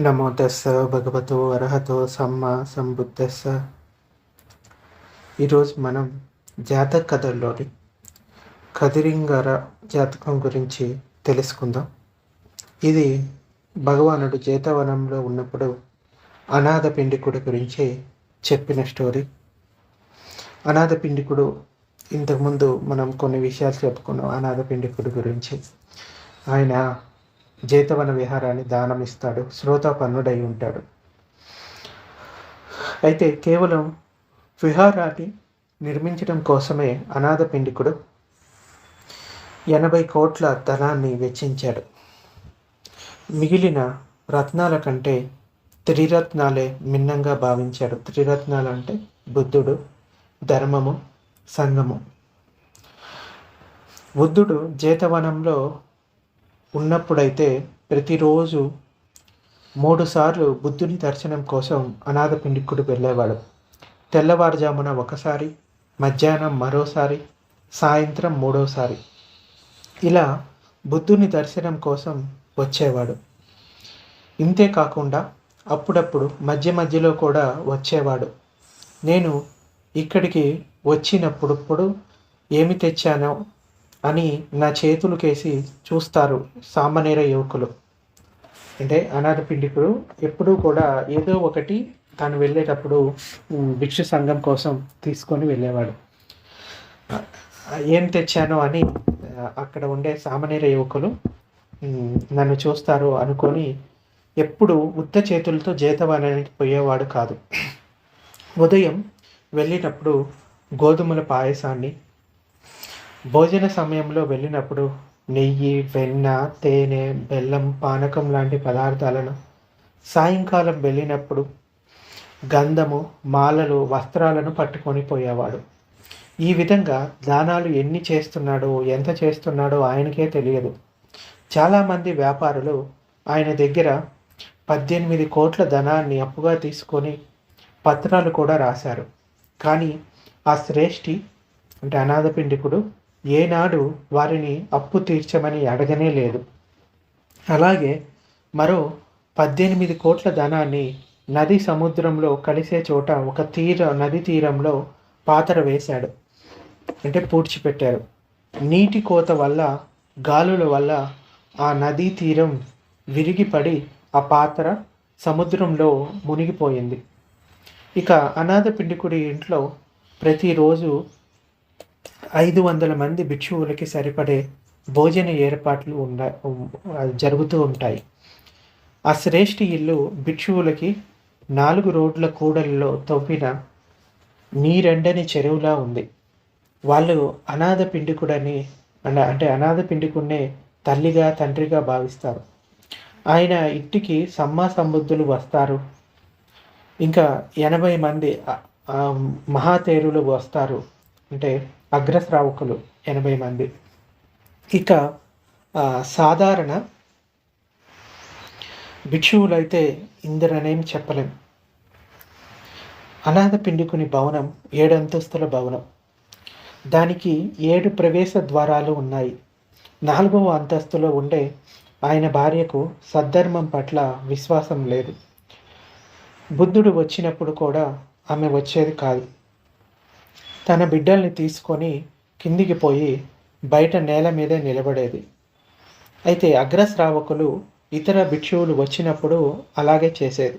నమో తెస్స భగవతో అర్హతో సమ్మ సంబుద్ధస్స ఈరోజు మనం జాతక కథల్లోని కదిరింగర జాతకం గురించి తెలుసుకుందాం. ఇది భగవానుడు జేతవనంలో ఉన్నప్పుడు అనాథ పిండికుడి గురించి చెప్పిన స్టోరీ. అనాథ పిండికుడు ఇంతకుముందు మనం కొన్ని విషయాలు చెప్పుకున్నాం అనాథ పిండికుడి గురించి. ఆయన జేతవన విహారాన్ని దానం ఇస్తాడు శ్రోతాపన్నుడై ఉంటాడు అయితే కేవలం విహారాన్ని నిర్మించడం కోసమే అనాథ పిండికుడు ఎనభై కోట్ల ధనాన్ని వెచ్చించాడు. మిగిలిన రత్నాల కంటే త్రిరత్నాలే మిన్నంగా భావించాడు. త్రిరత్నాలు అంటే బుద్ధుడు ధర్మము సంగము బుద్ధుడు జేతవనంలో ఉన్నప్పుడైతే ప్రతిరోజు మూడుసార్లు బుద్ధుని దర్శనం కోసం అనాథ పిండికుడు వెళ్ళేవాడు. తెల్లవారుజామున ఒకసారి మధ్యాహ్నం మరోసారి సాయంత్రం మూడోసారి. ఇలా బుద్ధుని దర్శనం కోసం వచ్చేవాడు. ఇంతే కాకుండా అప్పుడప్పుడు మధ్య మధ్యలో కూడా వచ్చేవాడు. నేను ఇక్కడికి వచ్చినప్పుడప్పుడు ఏమి తెచ్చానో అని నా చేతులకేసి చూస్తారు సామాన్య యువకులు. అంటే అనాథ పిండికుడు ఎప్పుడూ కూడా ఏదో ఒకటి తాను వెళ్ళేటప్పుడు భిక్షు సంఘం కోసం తీసుకొని వెళ్ళేవాడు. ఏం తెచ్చానో అని అక్కడ ఉండే సామాన్య యువకులు నన్ను చూస్తారు అనుకొని ఎప్పుడు ఉత్త చేతులతో జీతవానానికి పోయేవాడు కాదు. ఉదయం వెళ్ళేటప్పుడు గోధుమల పాయసాన్ని భోజన సమయంలో వెళ్ళినప్పుడు నెయ్యి వెన్న తేనె బెల్లం పానకం లాంటి పదార్థాలను సాయంకాలం వెళ్ళినప్పుడు గంధము మాలలు వస్త్రాలను పట్టుకొని పోయేవాడు. ఈ విధంగా దానాలు ఎన్ని చేస్తున్నాడో ఎంత చేస్తున్నాడో ఆయనకే తెలియదు. చాలామంది వ్యాపారులు ఆయన దగ్గర పద్దెనిమిది కోట్ల ధనాన్ని అప్పుగా తీసుకొని పత్రాలు కూడా రాశారు. కానీ ఆ శ్రేష్ఠి అంటే అనాథ పిండికుడు ఏనాడు వారిని అప్పు తీర్చమని అడగనే లేదు. అలాగే మరో పద్దెనిమిది కోట్ల ధనాన్ని నది సముద్రంలో కలిసే చోట ఒక తీర నది తీరంలో పాతర వేశాడు. అంటే పూడ్చిపెట్టారు. నీటి కోత వల్ల గాలుల వల్ల ఆ నదీ తీరం విరిగిపడి ఆ పాత్ర సముద్రంలో మునిగిపోయింది. ఇక అనాథ పిండికుడి ఇంట్లో ప్రతిరోజు ఐదు వందల మంది భిక్షువులకి సరిపడే భోజన ఏర్పాట్లు ఉండ జరుగుతూ ఉంటాయి. ఆ శ్రేష్ఠి ఇల్లు భిక్షువులకి నాలుగు రోడ్ల కూడల్లో తవ్విన నీరెండని చెరువులా ఉంది. వాళ్ళు అనాథ పిండికుడని అంటే అనాథ పిండికుడినే తల్లిగా తండ్రిగా భావిస్తారు. ఆయన ఇంటికి సమ్మా సంబుద్ధులు వస్తారు. ఇంకా ఎనభై మంది మహాతేరులు వస్తారు. అంటే అగ్రశ్రావకులు ఎనభై మంది. ఇక సాధారణ భిక్షువులైతే ఇందరనేం చెప్పలేం. అనాథ పిండుకుని భవనం ఏడంతస్తుల భవనం. దానికి ఏడు ప్రవేశ ద్వారాలు ఉన్నాయి. నాలుగవ అంతస్తులో ఉండే ఆయన భార్యకు సద్ధర్మం పట్ల విశ్వాసం లేదు. బుద్ధుడు వచ్చినప్పుడు కూడా ఆమె వచ్చేది కాదు. తన బిడ్డల్ని తీసుకొని కిందికి పోయి బయట నేల మీదే నిలబడేది. అయితే అగ్రశ్రావకులు ఇతర భిక్షువులు వచ్చినప్పుడు అలాగే చేసేది.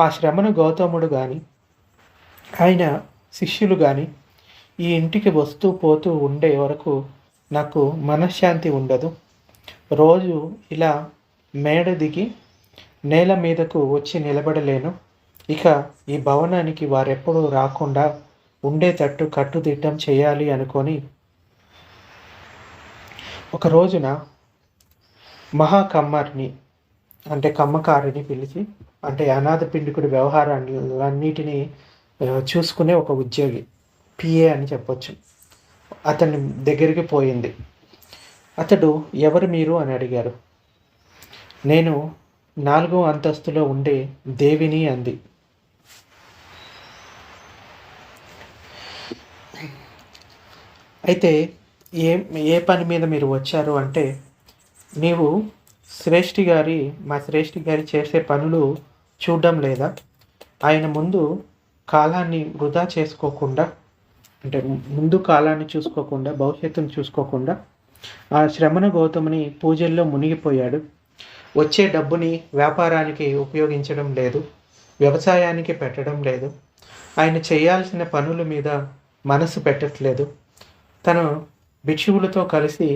ఆ శ్రమను గౌతముడు కానీ ఆయన శిష్యులు కానీ ఈ ఇంటికి వస్తూ పోతూ ఉండే వరకు నాకు మనశ్శాంతి ఉండదు. రోజు ఇలా మేడ దిగి నేల మీదకు వచ్చి నిలబడలేను. ఇక ఈ భవనానికి వారెప్పుడూ రాకుండా ఉండేటట్టు కట్టుదిట్టం చేయాలి అనుకొని ఒక రోజున మహాకమ్మర్ని అంటే కమ్మకారిని పిలిచి అంటే అనాథ పిండికుడి వ్యవహారాలన్నిటినీ చూసుకునే ఒక ఉద్యోగి పిఏ అని చెప్పొచ్చు. అతని దగ్గరికి పోయింది. అతడు ఎవరు మీరు? అని అడిగారు. నేను నాలుగో అంతస్తులో ఉండే దేవిని అంది. అయితే ఏ ఏ పని మీద మీరు వచ్చారు అంటే నీవు శ్రేష్ఠి గారి మా శ్రేష్ఠి గారి చేసే పనులు చూడడం లేదా? ఆయన ముందు కాలాన్ని వృధా చేసుకోకుండా అంటే ముందు కాలాన్ని చూసుకోకుండా భవిష్యత్తును చూసుకోకుండా ఆ శ్రమణ గౌతముని పూజల్లో మునిగిపోయాడు. వచ్చే డబ్బుని వ్యాపారానికి ఉపయోగించడం లేదు వ్యవసాయానికి పెట్టడం లేదు. ఆయన చేయాల్సిన పనుల మీద మనసు పెట్టట్లేదు. తను భిక్షువులతో కలిసి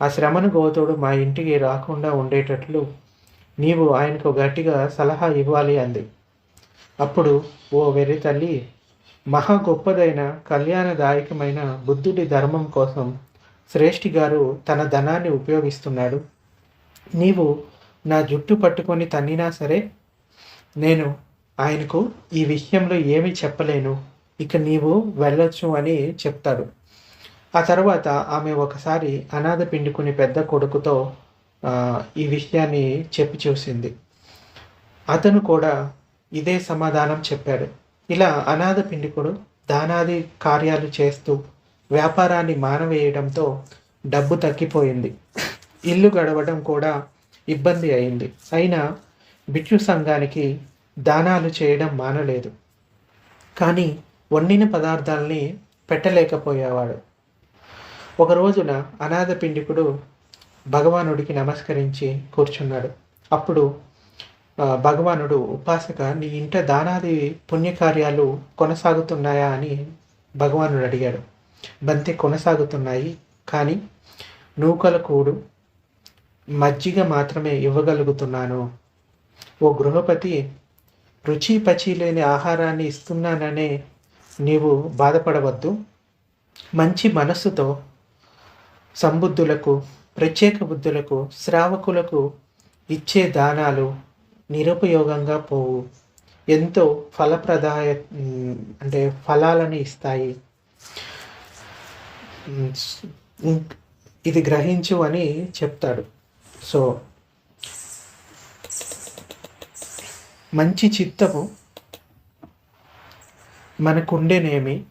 ఆ శ్రమను గోతుడు మా ఇంటికి రాకుండా ఉండేటట్లు నీవు ఆయనకు గట్టిగా సలహా ఇవ్వాలి అంది. అప్పుడు ఓ వెర్రి తల్లి మహా గొప్పదైన కళ్యాణదాయకమైన బుద్ధుడి ధర్మం కోసం శ్రేష్ఠి గారు తన ధనాన్ని ఉపయోగిస్తున్నాడు. నీవు నా జుట్టు పట్టుకొని తన్నినా సరే నేను ఆయనకు ఈ విషయంలో ఏమీ చెప్పలేను. ఇక నీవు వెళ్ళొచ్చు అని చెప్తాడు. ఆ తర్వాత ఆమె ఒకసారి అనాథ పిండుకుని పెద్ద కొడుకుతో ఈ విషయాన్ని చెప్పి చూసింది. అతను కూడా ఇదే సమాధానం చెప్పాడు. ఇలా అనాథ పిండికుడు దానాది కార్యాలు చేస్తూ వ్యాపారాన్ని మానవేయడంతో డబ్బు తగ్గిపోయింది. ఇల్లు గడవడం కూడా ఇబ్బంది అయింది. అయినా బిచ్చు సంఘానికి దానాలు చేయడం మానలేదు. కానీ వండిన పదార్థాలని పెట్టలేకపోయేవాడు. ఒక రోజున అనాథ పిండికుడు భగవానుడికి నమస్కరించి కూర్చున్నాడు. అప్పుడు భగవానుడు ఉపాసక నీ ఇంట దానాది పుణ్యకార్యాలు కొనసాగుతున్నాయా? అని భగవానుడు అడిగాడు. బంతి కొనసాగుతున్నాయి కానీ నూకల కూడు మజ్జిగ మాత్రమే ఇవ్వగలుగుతున్నాను. ఓ గృహపతి రుచి పచి లేని ఆహారాన్ని ఇస్తున్నాననే నీవు బాధపడవద్దు. మంచి మనస్సుతో సంబుద్ధులకు ప్రత్యేక బుద్ధులకు శ్రావకులకు ఇచ్చే దానాలు నిరుపయోగంగా పోవు. ఎంతో ఫలప్రదాయ అంటే ఫలాలను ఇస్తాయి. ఇది గ్రహించు అని చెప్తాడు. సో మంచి చిత్తము మనకుండేనేమి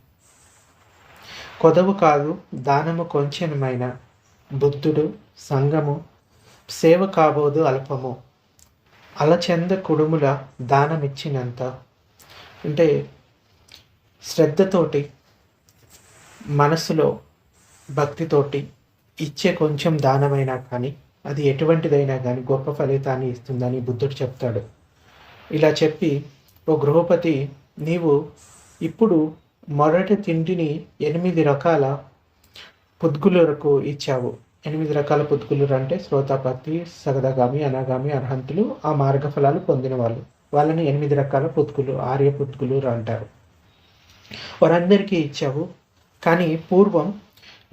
కొదవు కాదు దానము కొంచెనమైన బుద్ధుడు సంగము సేవ కాబోదు అల్పము. అలచంద కుడుముల దానమిచ్చినంత. అంటే శ్రద్ధతోటి మనసులో భక్తితోటి ఇచ్చే కొంచెం దానమైనా కానీ అది ఎటువంటిదైనా కానీ గొప్ప ఫలితాన్ని ఇస్తుందని బుద్ధుడు చెప్తాడు. ఇలా చెప్పి ఓ గృహపతి నీవు ఇప్పుడు మొదటి తిండిని ఎనిమిది రకాల పుద్గులకు ఇచ్చావు. ఎనిమిది రకాల పుద్గులు అంటే శ్రోతాపతి సగదగామి అనాగామి అర్హంతులు ఆ మార్గఫలాలు పొందిన వాళ్ళు. వాళ్ళని ఎనిమిది రకాల పుత్కులు ఆర్య పుత్కులు అంటారు. వారందరికీ ఇచ్చావు. కానీ పూర్వం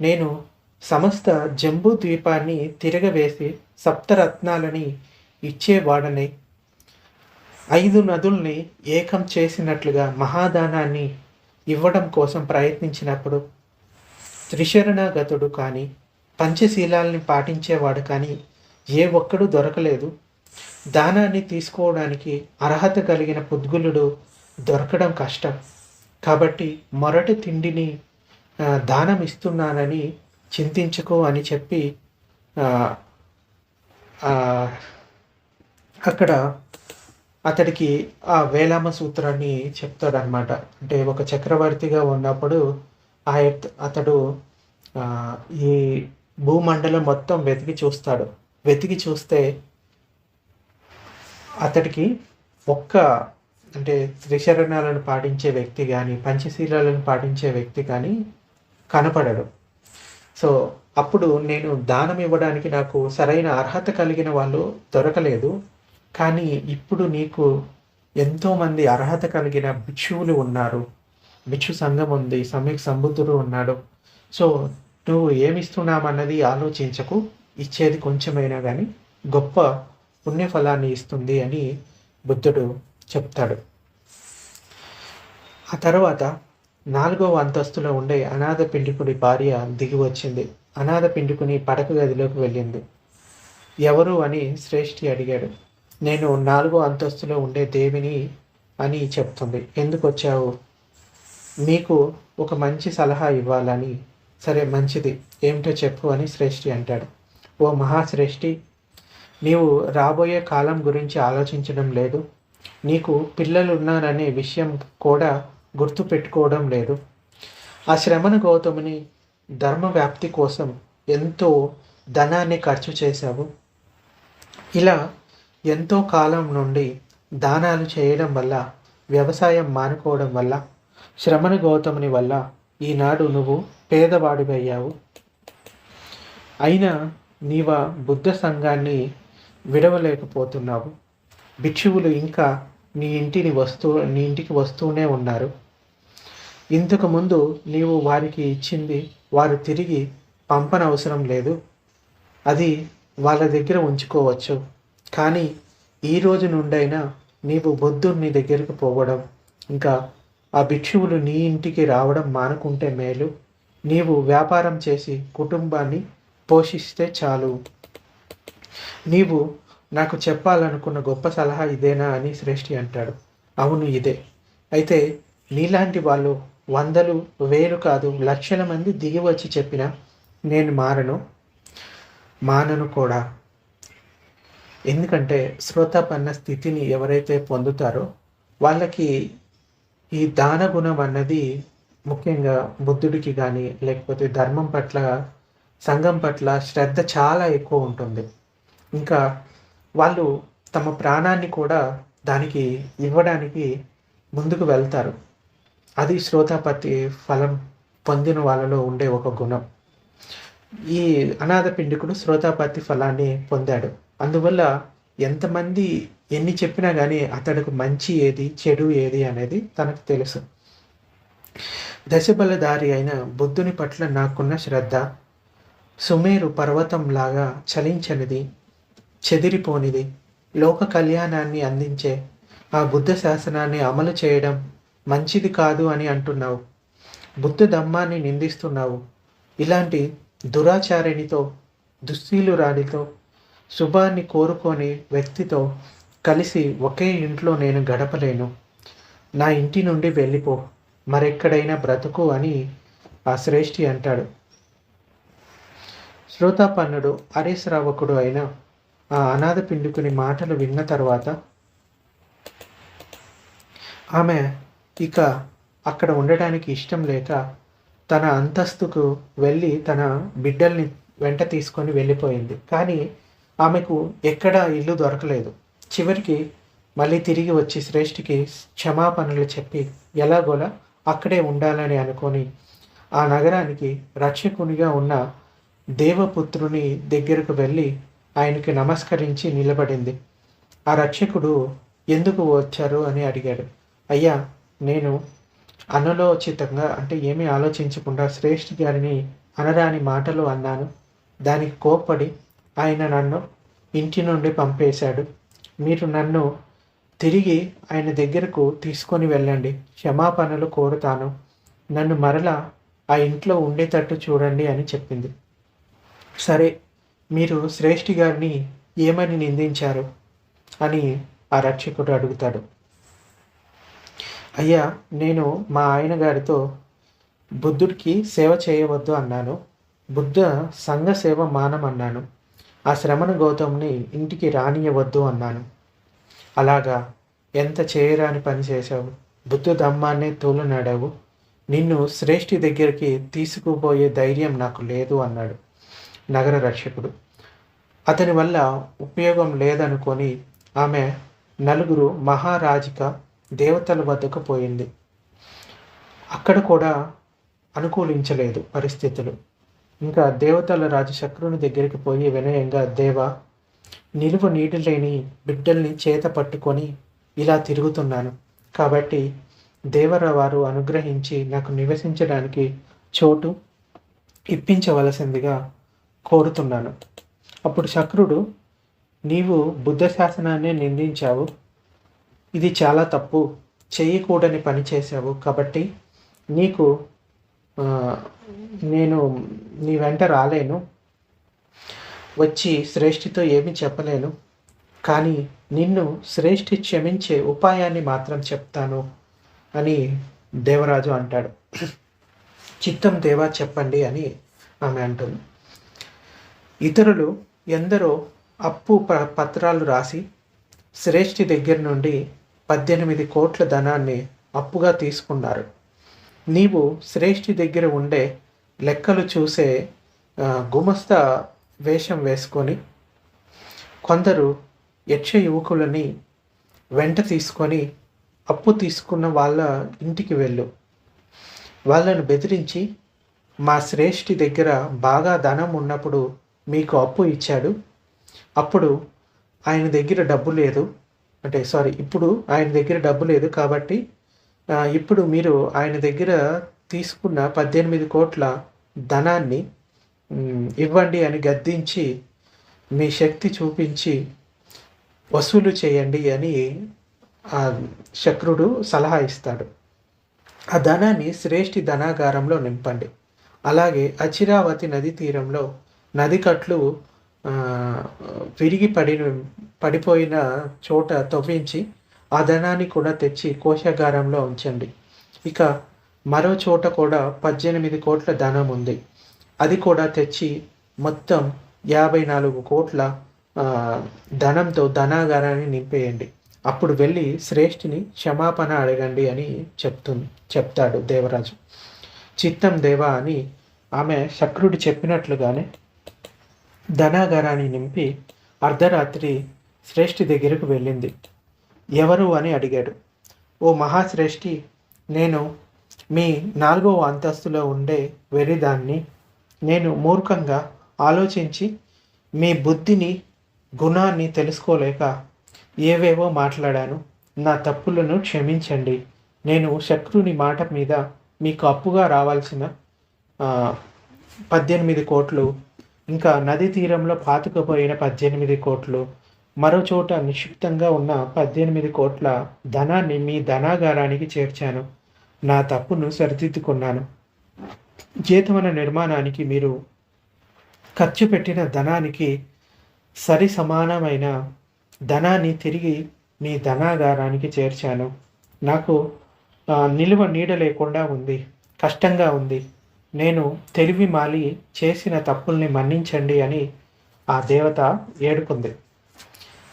నేను సమస్త జంబూ ద్వీపాన్ని తిరగవేసి సప్తరత్నాలని ఇచ్చేవాడని. ఐదు నదుల్ని ఏకం చేసినట్లుగా మహాదానాన్ని ఇవ్వడం కోసం ప్రయత్నించినప్పుడు త్రిశరణగతుడు కానీ పంచశీలాల్ని పాటించేవాడు కానీ ఏ ఒక్కడు దొరకలేదు. దానాన్ని తీసుకోవడానికి అర్హత కలిగిన పుద్గులుడు దొరకడం కష్టం. కాబట్టి మొరటి తిండిని దానం ఇస్తున్నానని చింతించకు అని చెప్పి అక్కడ అతడికి ఆ వేలామ సూత్రాన్ని చెప్తాడనమాట అంటే ఒక చక్రవర్తిగా ఉన్నప్పుడు ఆ అతడు ఈ భూమండలం మొత్తం వెతికి చూస్తాడు. వెతికి చూస్తే అతడికి ఒక్క అంటే త్రిశరణాలను పాటించే వ్యక్తి కానీ పంచశీలాలను పాటించే వ్యక్తి కానీ కనపడడు. సో అప్పుడు నేను దానం ఇవ్వడానికి నాకు సరైన అర్హత కలిగిన వాళ్ళు దొరకలేదు. కానీ ఇప్పుడు నీకు ఎంతోమంది అర్హత కలిగిన భిక్షువులు ఉన్నారు. భిక్షు సంఘం ఉంది సమీక్ సంబుద్ధుడు ఉన్నాడు. సో నువ్వు ఏమిస్తున్నామన్నది ఆలోచించకు. ఇచ్చేది కొంచెమైనా కానీ గొప్ప పుణ్యఫలాన్ని ఇస్తుంది అని బుద్ధుడు చెప్తాడు. ఆ తర్వాత నాలుగవ అంతస్తులో ఉండే అనాథ పిండికుడి భార్య దిగి వచ్చింది. అనాథ పిండికుని పడక గదిలోకి వెళ్ళింది. ఎవరు అని శ్రేష్ఠి అడిగాడు. నేను నాలుగో అంతస్తులో ఉండే దేవిని అని చెప్తుంది. ఎందుకు వచ్చావు? మీకు ఒక మంచి సలహా ఇవ్వాలని. సరే మంచిది. ఏమిటో చెప్పు అని శ్రేష్ఠి అంటాడు. ఓ మహాశ్రేష్ఠి నీవు రాబోయే కాలం గురించి ఆలోచించడం లేదు. నీకు పిల్లలు ఉన్నారనే విషయం కూడా గుర్తు పెట్టుకోవడం లేదు. ఆ శ్రమణ గౌతముని ధర్మ వ్యాప్తి కోసం ఎంతో ధనాన్ని ఖర్చు చేశావు. ఇలా ఎంతో కాలం నుండి దానాలు చేయడం వల్ల వ్యవసాయం మానుకోవడం వల్ల శ్రమణ గౌతముని వల్ల ఈనాడు నువ్వు పేదవాడివయ్యావు. అయినా నీవ బుద్ధ సంఘాన్ని విడవలేకపోతున్నావు. భిక్షువులు ఇంకా నీ ఇంటిని వస్తూ నీ ఇంటికి వస్తూనే ఉన్నారు. ఇంతకు ముందు నీవు వారికి ఇచ్చింది వారు తిరిగి పంపనవసరం లేదు. అది వాళ్ళ దగ్గర ఉంచుకోవచ్చు. కానీ ఈ రోజు నుండైనా నీవు బుద్ధుని దగ్గరికి పోవడం ఇంకా ఆ భిక్షువులు నీ ఇంటికి రావడం మానుకుంటే మేలు. నీవు వ్యాపారం చేసి కుటుంబాన్ని పోషిస్తే చాలు. నీవు నాకు చెప్పాలనుకున్న గొప్ప సలహా ఇదేనా అని శ్రేష్ఠి అంటాడు. అవును ఇదే. అయితే నీలాంటి వాళ్ళు వందలు వేలు కాదు లక్షల మంది దిగి వచ్చి చెప్పిన నేను మారను మానను కూడా. ఎందుకంటే శ్రోతాపన్న స్థితిని ఎవరైతే పొందుతారో వాళ్ళకి ఈ దాన గుణం అన్నది ముఖ్యంగా బుద్ధుడికి కానీ లేకపోతే ధర్మం పట్ల సంఘం పట్ల శ్రద్ధ చాలా ఎక్కువ ఉంటుంది. ఇంకా వాళ్ళు తమ ప్రాణాన్ని కూడా దానికి ఇవ్వడానికి ముందుకు వెళ్తారు. అది శ్రోతాపతి ఫలం పొందిన వాళ్ళలో ఉండే ఒక గుణం. ఈ అనాథ పిండికుడు శ్రోతాపతి ఫలాన్ని పొందాడు. అందువల్ల ఎంతమంది ఎన్ని చెప్పినా కానీ అతడికి మంచి ఏది చెడు ఏది అనేది తనకు తెలుసు. దశబలధారి అయిన బుద్ధుని పట్ల నాకున్న శ్రద్ధ సుమేరు పర్వతంలాగా చలించనిది చెదిరిపోనిది లోక కళ్యాణాన్ని అందించే ఆ బుద్ధ శాసనాన్ని అమలు చేయడం మంచిది కాదు అని అంటున్నావు. బుద్ధ ధమ్మాన్ని నిందిస్తున్నావు. ఇలాంటి దురాచారిణితో దుశ్శీలురాడితో శుభాన్ని కోరుకొని వ్యక్తితో కలిసి ఒకే ఇంట్లో నేను గడపలేను. నా ఇంటి నుండి వెళ్ళిపో మరెక్కడైనా బ్రతుకు అని ఆ శ్రేష్ఠి అంటాడు. శ్రోతాపన్నుడు హరీశ్రావకుడు అయిన ఆ అనాథ పిండుకుని మాటలు విన్న తర్వాత ఆమె ఇక అక్కడ ఉండడానికి ఇష్టం లేక తన అంతస్తుకు వెళ్ళి తన బిడ్డల్ని వెంట తీసుకొని వెళ్ళిపోయింది. కానీ ఆమెకు ఎక్కడా ఇల్లు దొరకలేదు. చివరికి మళ్ళీ తిరిగి వచ్చి శ్రేష్ఠికి క్షమాపణలు చెప్పి ఎలాగోలా అక్కడే ఉండాలని అనుకొని ఆ నగరానికి రక్షకునిగా ఉన్న దేవపుత్రుని దగ్గరకు వెళ్ళి ఆయనకి నమస్కరించి నిలబడింది. ఆ రక్షకుడు ఎందుకు వచ్చారు అని అడిగాడు. అయ్యా నేను అనలోచితంగా అంటే ఏమీ ఆలోచించకుండా శ్రేష్ఠి గారిని అనరాని మాటలు అన్నాను. దానికి కోప్పడి ఆయన నన్ను ఇంటి నుండి పంపేశాడు. మీరు నన్ను తిరిగి ఆయన దగ్గరకు తీసుకొని వెళ్ళండి. క్షమాపణలు కోరుతాను. నన్ను మరలా ఆ ఇంట్లో ఉండేటట్టు చూడండి అని చెప్పింది. సరే మీరు శ్రేష్ఠి గారిని ఏమని నిందించారు? అని ఆ రక్షకుడు అడుగుతాడు. అయ్యా నేను మా ఆయన గారితో బుద్ధుడికి సేవ చేయవద్దు అన్నాను. బుద్ధ సంఘ సేవ మానం అన్నాను ఆ శ్రమణ గౌతమ్ని ఇంటికి రానియవద్దు అన్నాను. అలాగా? ఎంత చేయరాని పని చేశావు? బుద్ధ ధమ్మాన్నే తోలునాడావు. నిన్ను శ్రేష్ఠి దగ్గరికి తీసుకుపోయే ధైర్యం నాకు లేదు అన్నాడు నగర రక్షకుడు. అతని వల్ల ఉపయోగం లేదనుకొని ఆమె నలుగురు మహారాజిక దేవతల వద్దకు పోయింది. అక్కడ కూడా అనుకూలించలేదు పరిస్థితులు. ఇంకా దేవతల రాజు శక్రుని దగ్గరికి పోయి వినయంగా దేవ నిలువ నీటి లేని బిడ్డల్ని చేత పట్టుకొని ఇలా తిరుగుతున్నాను. కాబట్టి దేవర వారు అనుగ్రహించి నాకు నివసించడానికి చోటు ఇప్పించవలసిందిగా కోరుతున్నాను. అప్పుడు శక్రుడు నీవు బుద్ధ శాసనాన్ని నిందించావు. ఇది చాలా తప్పు. చేయకూడని పని చేశావు కాబట్టి నీకు నేను నీ వెంట రాలేను. వచ్చి శ్రేష్ఠితో ఏమీ చెప్పలేను. కానీ నిన్ను శ్రేష్ఠి క్షమించే ఉపాయాన్ని మాత్రం చెప్తాను అని దేవరాజు అంటాడు. చిత్తం దేవా చెప్పండి అని ఆమె అంటుంది. ఇతరులు ఎందరో అప్పు ప పత్రాలు రాసి శ్రేష్ఠి దగ్గర నుండి పద్దెనిమిది కోట్ల ధనాన్ని అప్పుగా తీసుకున్నారు. నీవు శ్రేష్ఠి దగ్గర ఉండే లెక్కలు చూసే గుమస్తా వేషం వేసుకొని కొందరు యక్ష యువకులని వెంట తీసుకొని అప్పు తీసుకున్న వాళ్ళ ఇంటికి వెళ్ళు. వాళ్ళను బెదిరించి మా శ్రేష్ఠి దగ్గర బాగా ధనం ఉన్నప్పుడు మీకు అప్పు ఇచ్చాడు. అప్పుడు ఆయన దగ్గర డబ్బు లేదు. అంటే సారీ ఇప్పుడు ఆయన దగ్గర డబ్బు లేదు కాబట్టి ఇప్పుడు మీరు ఆయన దగ్గర తీసుకున్న పద్దెనిమిది కోట్ల ధనాన్ని ఇవ్వండి అని గద్దించి మీ శక్తి చూపించి వసూలు చేయండి అని ఆ శక్రుడు సలహా ఇస్తాడు. ఆ ధనాన్ని శ్రేష్ఠి ధనాగారంలో నింపండి. అలాగే అచిరావతి నది తీరంలో నదికట్లు విరిగి పడిన పడిపోయిన చోట తవ్వించి ఆ ధనాన్ని కూడా తెచ్చి కోశాగారంలో ఉంచండి. ఇక మరో చోట కూడా పద్దెనిమిది కోట్ల ధనం ఉంది. అది కూడా తెచ్చి మొత్తం యాభై నాలుగు కోట్ల ధనంతో ధనాగారాన్ని నింపేయండి. అప్పుడు వెళ్ళి శ్రేష్ఠిని క్షమాపణ అడగండి అని చెప్తుంది చెప్తాడు దేవరాజు. చిత్తం దేవా అని ఆమె శక్రుడు చెప్పినట్లుగానే ధనాగారాన్ని నింపి అర్ధరాత్రి శ్రేష్ఠి దగ్గరకు వెళ్ళింది. ఎవరు అని అడిగాడు. ఓ మహాశ్రేష్ఠి నేను మీ నాలుగవ అంతస్తులో ఉండే వెరిదాన్ని నేను మూర్ఖంగా ఆలోచించి మీ బుద్ధిని గుణాన్ని తెలుసుకోలేక ఏవేవో మాట్లాడాను. నా తప్పులను క్షమించండి. నేను శత్రుని మాట మీద మీకు అప్పుగా రావాల్సిన పద్దెనిమిది కోట్లు ఇంకా నది తీరంలో పాతుకుపోయిన పద్దెనిమిది కోట్లు మరో చోట నిక్షిప్తంగా ఉన్న పద్దెనిమిది కోట్ల ధనాన్ని మీ ధనాగారానికి చేర్చాను. నా తప్పును సరిదిద్దుకున్నాను. జీతవన నిర్మాణానికి మీరు ఖర్చు పెట్టిన ధనానికి సరి సమానమైన ధనాన్ని తిరిగి మీ ధనాగారానికి చేర్చాను. నాకు నిలువ నీడ లేకుండా ఉంది. కష్టంగా ఉంది. నేను తెలివి మాలి చేసిన తప్పుల్ని మన్నించండి అని ఆ దేవత ఏడుకుంది.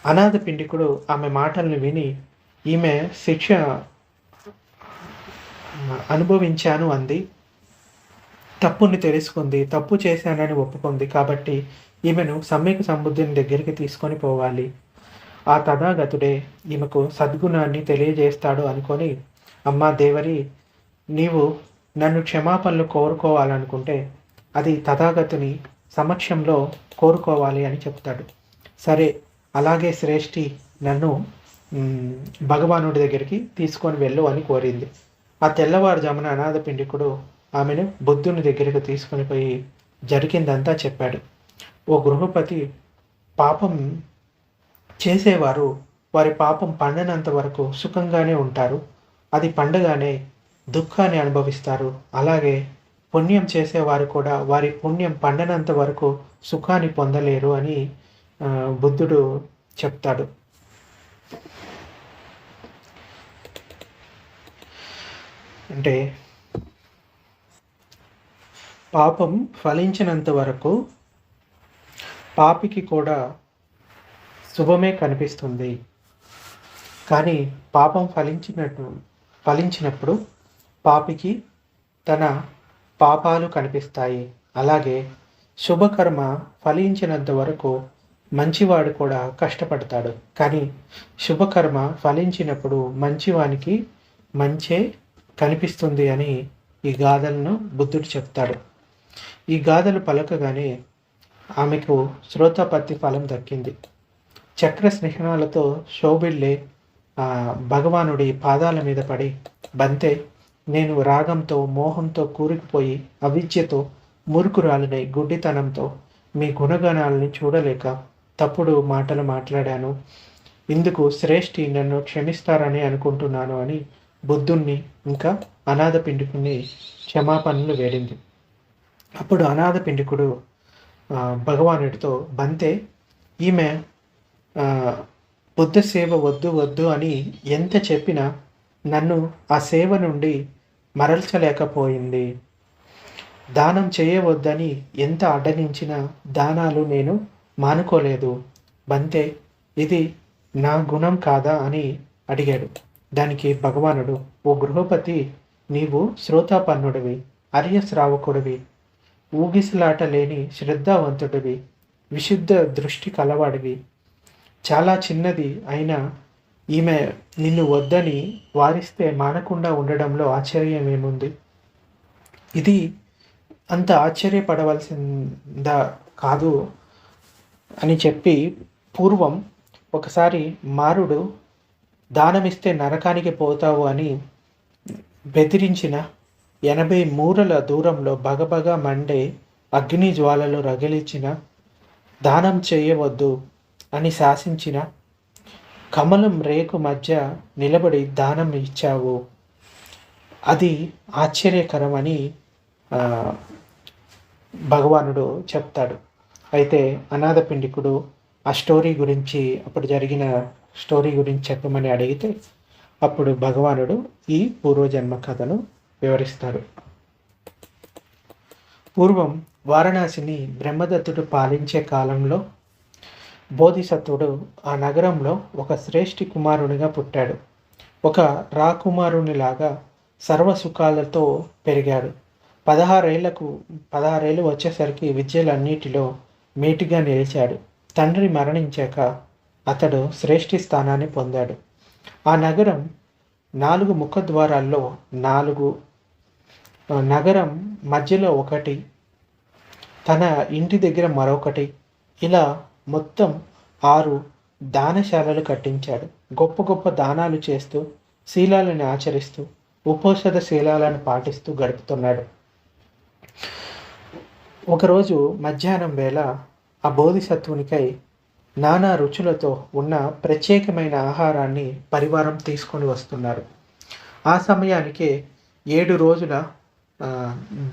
అనాథ పిండికుడు ఆమె మాటల్ని విని ఈమె శిక్ష అనుభవించాను అంది. తప్పుని తెలుసుకుంది. తప్పు చేశానని ఒప్పుకుంది. కాబట్టి ఈమెను సమ్యక సముద్రం దగ్గరికి తీసుకొని పోవాలి. ఆ తథాగతుడే ఈమెకు సద్గుణాన్ని తెలియజేస్తాడు అనుకొని అమ్మా దేవరి నీవు నన్ను క్షమాపణలు కోరుకోవాలనుకుంటే అది తథాగతుని సమక్షంలో కోరుకోవాలి అని చెప్తాడు. సరే అలాగే శ్రేష్ఠి నన్ను భగవానుడి దగ్గరికి తీసుకొని వెళ్ళు అని కోరింది. ఆ తెల్లవారుజామున అనాథ పిండికుడు ఆమెను బుద్ధుని దగ్గరికి తీసుకొని పోయి జరిగిందంతా చెప్పాడు. ఓ గృహపతి పాపం చేసేవారు వారి పాపం పండనంత వరకు సుఖంగానే ఉంటారు అది పండగానే దుఃఖాన్ని అనుభవిస్తారు అలాగే పుణ్యం చేసేవారు కూడా వారి పుణ్యం పండనంత వరకు సుఖాన్ని పొందలేరు అని బుద్ధుడు చెప్తాడు. అంటే పాపం ఫలించినంత వరకు పాపికి కూడా శుభమే కనిపిస్తుంది. కానీ పాపం ఫలించినట్టు ఫలించినప్పుడు పాపికి తన పాపాలు కనిపిస్తాయి. అలాగే శుభకర్మ ఫలించినంత వరకు మంచివాడు కూడా కష్టపడతాడు. కానీ శుభకర్మ ఫలించినప్పుడు మంచివానికి మంచే కనిపిస్తుంది అని ఈ గాథలను బుద్ధుడు చెప్తాడు. ఈ గాథలు పలకగానే ఆమెకు శ్రోతాపత్తి ఫలం దక్కింది. చక్ర స్నేహనాలతో శోభిల్లే భగవానుడి పాదాల మీద పడి బంతే నేను రాగంతో మోహంతో కూరుకుపోయి అవిద్యతో మురుకురాలినై గుడ్డితనంతో మీ గుణగణాలని చూడలేక తప్పుడు మాటలు మాట్లాడాను. ఇందుకు శ్రేష్ఠి నన్ను క్షమిస్తారని అనుకుంటున్నాను అని బుద్ధుణ్ణి ఇంకా అనాథ పిండికుని క్షమాపణలు వేడింది అప్పుడు అనాథ పిండికుడు భగవానుడితో బంతే ఈమె బుద్ధ సేవ వద్దు వద్దు అని ఎంత చెప్పినా నన్ను ఆ సేవ నుండి మరల్చలేకపోయింది. దానం చేయవద్దని ఎంత అడ్డగించినా దానాలు నేను మానుకోలేదు. బంతే ఇది నా గుణం కాదా అని అడిగాడు. దానికి భగవానుడు ఓ గృహపతి నీవు శ్రోతాపన్నుడివి అర్యశ్రావకుడివి ఊగిసలాట లేని శ్రద్ధావంతుడివి విశుద్ధ దృష్టి కలవాడివి. చాలా చిన్నది అయినా ఈమె నిన్ను వద్దని వారిస్తే మానకుండా ఉండడంలో ఆశ్చర్యం ఏముంది ఇది అంత ఆశ్చర్యపడవలసిందా కాదు అని చెప్పి పూర్వం ఒకసారి మారుడు దానమిస్తే నరకానికి పోతావు అని బెదిరించిన ఎనభై మూరల దూరంలో బగబగ మండే అగ్ని జ్వాలలో రగిలించిన దానం చేయవద్దు అని శాసించిన కమలం రేకు మధ్య నిలబడి దానం ఇచ్చావు. అది ఆశ్చర్యకరమని భగవానుడు చెప్తాడు. అయితే అనాథ పిండికుడు ఆ స్టోరీ గురించి అప్పుడు జరిగిన స్టోరీ గురించి చెప్పమని అడిగితే అప్పుడు భగవానుడు ఈ పూర్వజన్మ కథను వివరిస్తాడు. పూర్వం వారణాసిని బ్రహ్మదత్తుడు పాలించే కాలంలో బోధిసత్వుడు ఆ నగరంలో ఒక శ్రేష్ఠి కుమారునిగా పుట్టాడు. ఒక రాకుమారునిలాగా సర్వ సుఖాలతో పెరిగాడు. పదహారేళ్ళకు పదహారేళ్ళు వచ్చేసరికి విద్యలన్నిటిలో మేటిగా నిలిచాడు. తండ్రి మరణించాక అతడు శ్రేష్ఠి స్థానాన్ని పొందాడు. ఆ నగరం నాలుగు ముఖద్వారాల్లో నాలుగు నగరం మధ్యలో ఒకటి తన ఇంటి దగ్గర మరొకటి ఇలా మొత్తం ఆరు దానశాలలు కట్టించాడు. గొప్ప గొప్ప దానాలు చేస్తూ శీలాలను ఆచరిస్తూ ఉపోషధ శీలాలను పాటిస్తూ గడుపుతున్నాడు. ఒకరోజు మధ్యాహ్నం వేళ ఆ బోధిసత్వునికై నానా రుచులతో ఉన్న ప్రత్యేకమైన ఆహారాన్ని పరివారం తీసుకొని వస్తున్నారు. ఆ సమయానికే ఏడు రోజుల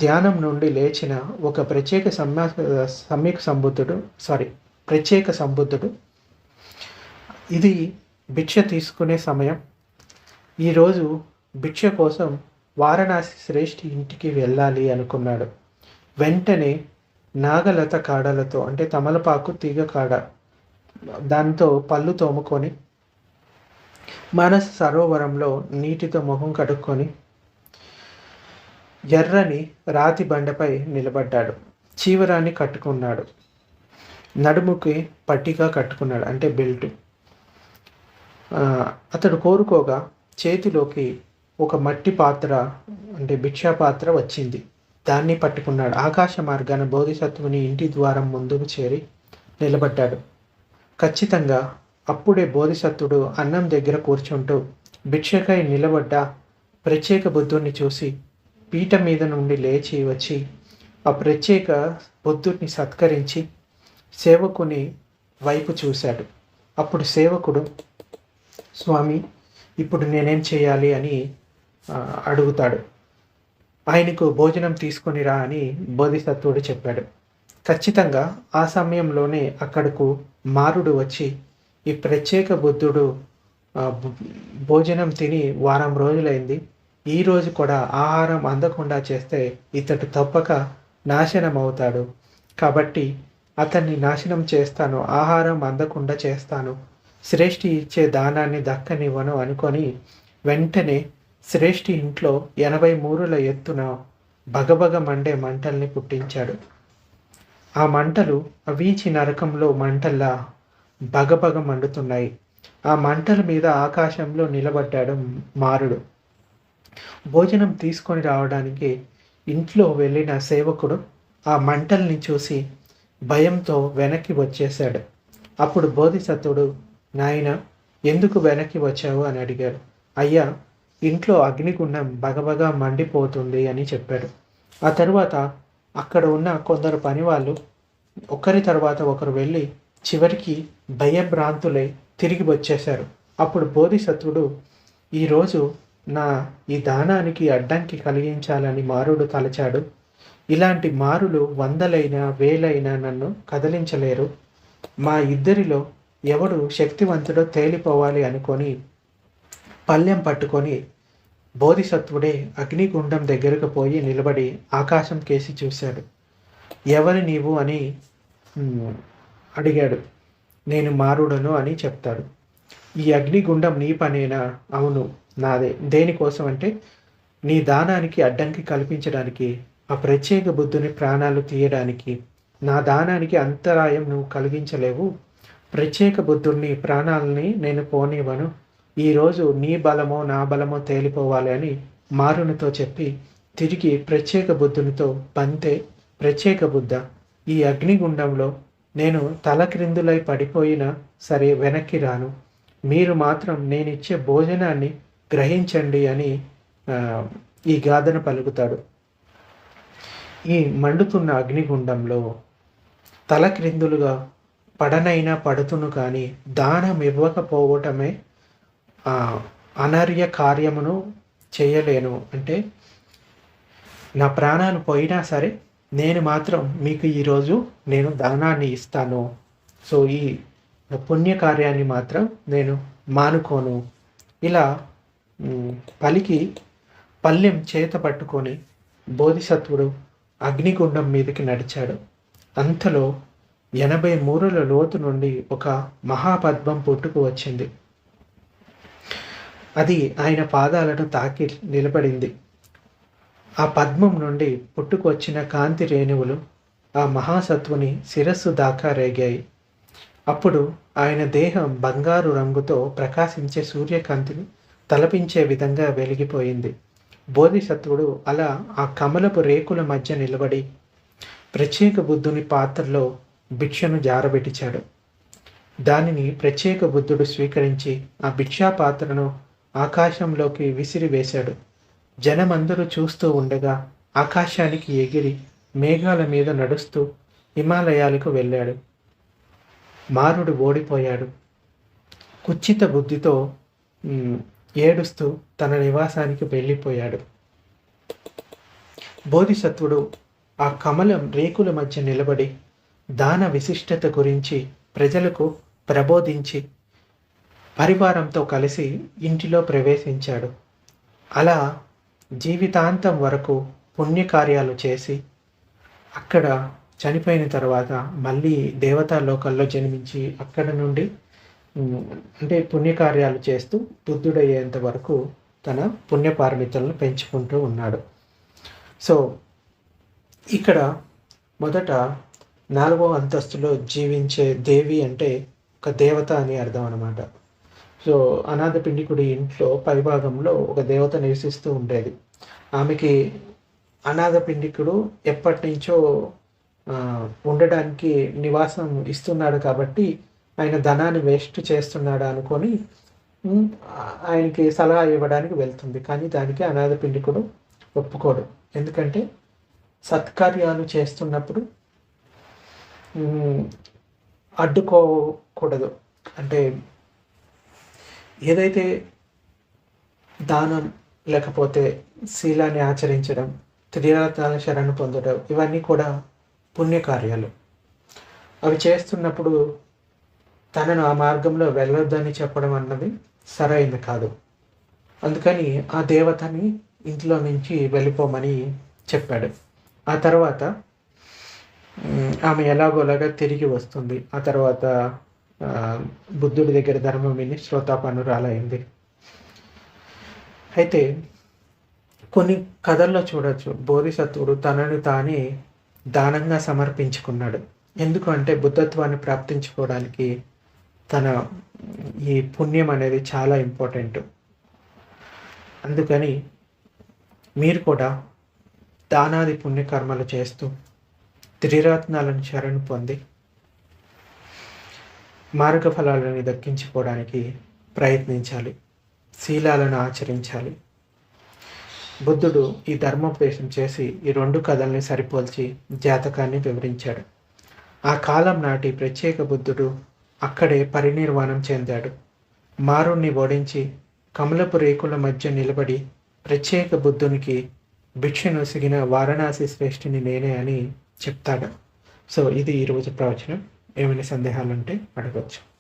ధ్యానం నుండి లేచిన ఒక ప్రత్యేక సమ్యా సమ్యక్ సంబుద్ధుడు సారీ ప్రత్యేక సంబుద్ధుడు. ఇది భిక్ష తీసుకునే సమయం. ఈరోజు భిక్ష కోసం వారణాసి శ్రేష్ఠి ఇంటికి వెళ్ళాలి అనుకున్నాడు. వెంటనే నాగలత కాడలతో అంటే తమలపాకు తీగ కాడ దాంతో పళ్ళు తోముకొని మానస సరోవరంలో నీటితో మొహం కడుక్కొని ఎర్రని రాతి బండపై నిలబడ్డాడు. చీవరాన్ని కట్టుకున్నాడు. నడుముకి పట్టిగా కట్టుకున్నాడు అంటే బెల్ట్. అతడు కోరుకోగా చేతిలోకి ఒక మట్టి పాత్ర అంటే భిక్షా పాత్ర వచ్చింది. దాన్ని పట్టుకున్నాడు. ఆకాశ మార్గాన బోధిసత్వుని ఇంటి ద్వారం ముందుకు చేరి నిలబడ్డాడు. ఖచ్చితంగా అప్పుడే బోధిసత్వుడు అన్నం దగ్గర కూర్చుంటూ భిక్షకై నిలబడ్డ ప్రత్యేక బుద్ధుణ్ణి చూసి పీట మీద నుండి లేచి వచ్చి ఆ ప్రత్యేక బుద్ధుడిని సత్కరించి సేవకుని వైపు చూశాడు. అప్పుడు సేవకుడు స్వామి ఇప్పుడు నేనేం చేయాలి? అని అడుగుతాడు. ఆయనకు భోజనం తీసుకొని రా అని బోధిసత్వుడు చెప్పాడు. ఖచ్చితంగా ఆ సమయంలోనే అక్కడకు మారుడు వచ్చి ఈ ప్రత్యేక బుద్ధుడు భోజనం తిని వారం రోజులైంది. ఈ రోజు కూడా ఆహారం అందకుండా చేస్తే ఇతడు తప్పక నాశనం అవుతాడు కాబట్టి అతన్ని నాశనం చేస్తాను ఆహారం అందకుండా చేస్తాను. శ్రేష్ఠి ఇచ్చే దానాన్ని దక్కనివ్వను అనుకొని వెంటనే శ్రేష్ఠి ఇంట్లో ఎనభై మూరుల ఎత్తున బగబగ మండే మంటల్ని పుట్టించాడు. ఆ మంటలు అవీచి నరకంలో మంటల్లా బగబగ మండుతున్నాయి. ఆ మంటల మీద ఆకాశంలో నిలబడ్డాడు మారుడు. భోజనం తీసుకొని రావడానికి ఇంట్లో వెళ్ళిన సేవకుడు ఆ మంటల్ని చూసి భయంతో వెనక్కి వచ్చేశాడు. అప్పుడు బోధిసత్వుడు నాయన ఎందుకు వెనక్కి వచ్చావు? అని అడిగాడు. అయ్యా ఇంట్లో అగ్నిగుండం బగబగా మండిపోతుంది అని చెప్పాడు. ఆ తరువాత అక్కడ ఉన్న కొందరు పనివాళ్ళు ఒకరి తర్వాత ఒకరు వెళ్ళి చివరికి భయభ్రాంతులై తిరిగి వచ్చేశారు. అప్పుడు బోధిసత్వుడు ఈరోజు నా ఈ దానానికి అడ్డంకి కలిగించాలని మారుడు తలచాడు. ఇలాంటి మారులు వందలైన వేలైన నన్ను కదిలించలేరు. మా ఇద్దరిలో ఎవడు శక్తివంతుడో తేలిపోవాలి అనుకొని పళ్ళెం పట్టుకొని బోధిసత్వుడే అగ్నిగుండం దగ్గరకు పోయి నిలబడి ఆకాశం కేసి చూశాడు. ఎవరు నీవు అని అడిగాడు. నేను మారుడను అని చెప్తాడు. ఈ అగ్నిగుండం నీ పనేనా? అవును నాదే. దేనికోసం అంటే నీ దానానికి అడ్డంకి కల్పించడానికి ఆ ప్రత్యేక బుద్ధుని ప్రాణాలు తీయడానికి. నా దానానికి అంతరాయం నువ్వు కలిగించలేవు. ప్రత్యేక బుద్ధుడిని ప్రాణాలని నేను పోనివ్వను. ఈరోజు నీ బలమో నా బలమో తేలిపోవాలి అని మారునితో చెప్పి తిరిగి ప్రత్యేక బుద్ధునితో పంతే ప్రత్యేక బుద్ధ ఈ అగ్నిగుండంలో నేను తలక్రిందులై పడిపోయినా సరే వెనక్కి రాను. మీరు మాత్రం నేనిచ్చే భోజనాన్ని గ్రహించండి అని ఈ గాథను పలుకుతాడు. ఈ మండుతున్న అగ్నిగుండంలో తలక్రిందులుగా పడనైనా పడుతును కానీ దానం ఇవ్వకపోవటమే అనర్య కార్యమును చేయలేను. అంటే నా ప్రాణాలు పోయినా సరే నేను మాత్రం మీకు ఈరోజు నేను దానాన్ని ఇస్తాను. సో ఈ పుణ్యకార్యాన్ని మాత్రం నేను మానుకోను. ఇలా పలికి పల్లెం చేత పట్టుకొని బోధిసత్వుడు అగ్నిగుండం మీదకి నడిచాడు. అంతలో ఎనభై మూరల లోతు నుండి ఒక మహాపద్మం పుట్టుకు వచ్చింది. అది ఆయన పాదాలను తాకి నిలబడింది. ఆ పద్మం నుండి పుట్టుకొచ్చిన కాంతి రేణువులు ఆ మహాసత్వుని శిరస్సు దాకా రేగాయి. అప్పుడు ఆయన దేహం బంగారు రంగుతో ప్రకాశించే సూర్యకాంతిని తలపించే విధంగా వెలిగిపోయింది. బోధిసత్వుడు అలా ఆ కమలపు రేకుల మధ్య నిలబడి ప్రత్యేక బుద్ధుని పాత్రలో భిక్షను జారబెట్టించాడు. దానిని ప్రత్యేక బుద్ధుడు స్వీకరించి ఆ భిక్షా పాత్రను ఆకాశంలోకి విసిరివేశాడు జనమందరూ చూస్తూ ఉండగా ఆకాశానికి ఎగిరి మేఘాల మీద నడుస్తూ హిమాలయాలకు వెళ్ళాడు. మారుడు ఓడిపోయాడు. కుచ్చిత బుద్ధితో ఏడుస్తూ తన నివాసానికి వెళ్ళిపోయాడు. బోధిసత్వుడు ఆ కమలం రేకుల మధ్య నిలబడి దాన విశిష్టత గురించి ప్రజలకు ప్రబోధించి పరివారంతో కలిసి ఇంటిలో ప్రవేశించాడు. అలా జీవితాంతం వరకు పుణ్యకార్యాలు చేసి అక్కడ చనిపోయిన తర్వాత మళ్ళీ దేవతా లోకల్లో జన్మించి అక్కడ నుండి అంటే పుణ్యకార్యాలు చేస్తూ బుద్ధుడయ్యేంత వరకు తన పుణ్యపారమితులను పెంచుకుంటూ ఉన్నాడు. సో ఇక్కడ మొదట నాలుగో అంతస్తులో జీవించే దేవి అంటే ఒక దేవత అని అర్థం అనమాట సో అనాథ పిండికుడి ఇంట్లో పైభాగంలో ఒక దేవత నివసిస్తూ ఉండేది. ఆమెకి అనాథ పిండికుడు ఎప్పటి నుంచో ఉండడానికి నివాసం ఇస్తున్నాడు కాబట్టి ఆయన ధనాన్ని వేస్ట్ చేస్తున్నాడు అనుకొని ఆయనకి సలహా ఇవ్వడానికి వెళ్తుంది. కానీ దానికి అనాథ పిండికుడు ఒప్పుకోడు. ఎందుకంటే సత్కార్యాలు చేస్తున్నప్పుడు అడ్డుకోకూడదు. అంటే ఏదైతే దానం లేకపోతే శీలాన్ని ఆచరించడం త్రిరత్నాల శరణ పొందడం ఇవన్నీ కూడా పుణ్యకార్యాలు. అవి చేస్తున్నప్పుడు తనను ఆ మార్గంలో వెళ్ళొద్దని చెప్పడం అన్నది సరైంది కాదు. అందుకని ఆ దేవతని ఇంట్లో నుంచి వెళ్ళిపోమని చెప్పాడు. ఆ తర్వాత ఆమె ఎలాగోలాగా తిరిగి వస్తుంది. ఆ తర్వాత బుద్ధుడి దగ్గర ధర్మం విని శ్రోతాపనురాలైంది. అయితే కొన్ని కథల్లో చూడొచ్చు. బోధిసత్వుడు తనను తానే దానంగా సమర్పించుకున్నాడు. ఎందుకు అంటే బుద్ధత్వాన్ని ప్రాప్తించుకోవడానికి తన ఈ పుణ్యం అనేది చాలా ఇంపార్టెంట్. అందుకని మీరు కూడా దానాది పుణ్యకర్మలు చేస్తూ త్రిరత్నాలను శరణు పొంది మార్గ ఫలాలని దక్కించుకోవడానికి ప్రయత్నించాలి. శీలాలను ఆచరించాలి. బుద్ధుడు ఈ ధర్మోపదేశం చేసి ఈ రెండు కథల్ని సరిపోల్చి జాతకాన్ని వివరించాడు. ఆ కాలం నాటి ప్రత్యేక బుద్ధుడు అక్కడే పరినిర్వాణం చెందాడు. మారుణ్ణి ఓడించి కమలపు రేకుల మధ్య నిలబడి ప్రత్యేక బుద్ధునికి భిక్షను సిగిన వారణాసి శ్రేష్ఠిని నేనే అని చెప్తాడు. సో ఇది ఈరోజు ప్రవచనం. ఏమైనా సందేహాలు ఉంటే అడగచ్చు.